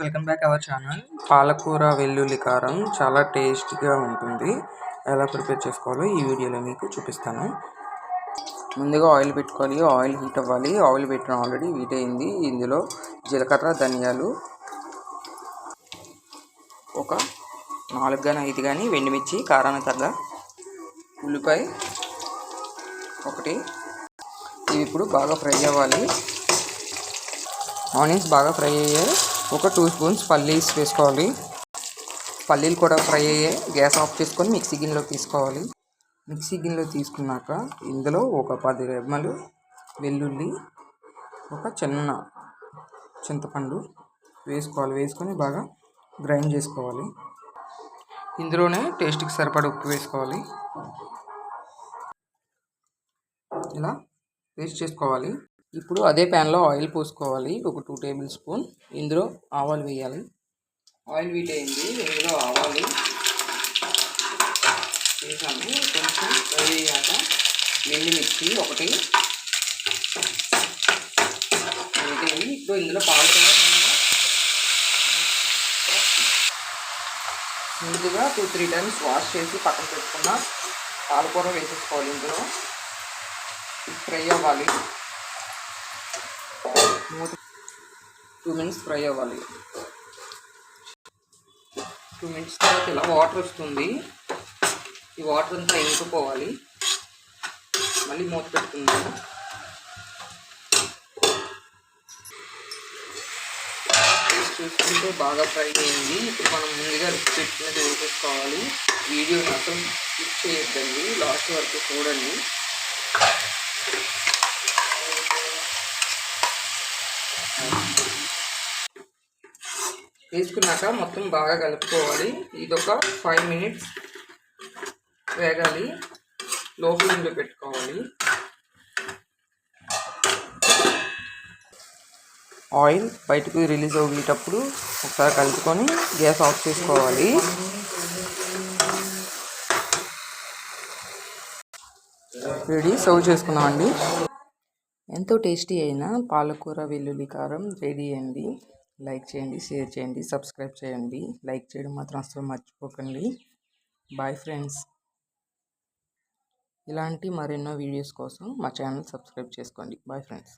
Welcome back our channel. పాలకూర వెల్లుల్లి కారం చాలా టేస్టీగా ఉంటుంది. ఎలా ప్రిపేర్ చేసుకోవాలో ఈ వీడియోలో మీకు చూపిస్తాను. ముందుగా ఆయిల్ పెట్టుకోవాలి. ఆయిల్ హీట్ అవ్వాలి. ఆయిల్ పెట్టిన ఆల్రెడీ హీట్ అయింది. ఇందులో జీలకర్ర ధనియాలు ఒక నాలుగు కానీ ఐదు కానీ వెండిమిర్చి కారానికి తగ్గ ఉల్లిపాయ ఒకటి. ఇవి ఇప్పుడు బాగా ఫ్రై అవ్వాలి. ఆనియన్స్ బాగా ఫ్రై అయ్యాయి. ఒక టూ స్పూన్స్ పల్లీస్ వేసుకోవాలి. పల్లీలు కూడా ఫ్రై అయ్యే గ్యాస్ ఆఫ్ చేసుకొని మిక్సీ గిన్నెలో తీసుకోవాలి. మిక్సీ గిన్నెలో తీసుకున్నాక ఇందులో ఒక పది రెమ్మలు వెల్లుల్లి ఒక చిన్న చింతపండు వేసుకోవాలి. వేసుకొని బాగా గ్రైండ్ చేసుకోవాలి. ఇందులోనే టేస్ట్కి సరిపడ ఉప్పు వేసుకోవాలి. ఇలా పేస్ట్ చేసుకోవాలి. ఇప్పుడు అదే ప్యాన్లో ఆయిల్ పోసుకోవాలి. ఒక టూ టేబుల్ స్పూన్. ఇందులో ఆవాలు వేయాలి. ఆయిల్ వీట్ అయింది. ఇందులో ఆవాలు వేసాము. కొంచెం ఫ్రై అయ్యాక మిర్చి ఒకటి. వేగేవి ఇప్పుడు ఇందులో పాలకూర ముందుగా టూ త్రీ టైమ్స్ వాష్ చేసి పక్కన పెట్టుకున్న పాలకూర వేసేసుకోవాలి ఇందులో. ఫ్రై అవ్వాలి. మూత టూ మినిట్స్ ఫ్రై అవ్వాలి. టూ మినిట్స్ తర్వాత ఇలా వాటర్ వస్తుంది. ఈ వాటర్ అంతా ఇంకిపోవాలి. మళ్ళీ మూత పెడుతుంది చూసుకుంటే బాగా ఫ్రై అయింది. ఇప్పుడు మనం ముందుగా పెట్టినది వేసేసుకోవాలి. వీడియో మాత్రం స్కిప్ చేయొద్దండి. లాస్ట్ వరకు చూడండి. వేసుకున్నాక మొత్తం బాగా కలుపుకోవాలి. ఇది ఒక ఫైవ్ మినిట్స్ వేగాలి. లో ఫ్లేమ్లో పెట్టుకోవాలి. ఆయిల్ బయటకు రిలీజ్ అయ్యేటప్పుడు ఒకసారి కలుపుకొని గ్యాస్ ఆఫ్ చేసుకోవాలి. రెడీ? సర్వ్ చేసుకున్నామండి. ఎంతో టేస్టీ అయిన పాలకూర వెల్లుల్లి కారం రెడీ అయింది లైక్ చేయండి షేర్ చేయండి సబ్స్క్రైబ్ చేయండి. లైక్ చేయడం మాత్రం అసలు మర్చిపోకండి. బాయ్ ఫ్రెండ్స్ ఇలాంటి మరెన్నో వీడియోస్ కోసం మా ఛానల్ సబ్స్క్రైబ్ చేసుకోండి. Bye friends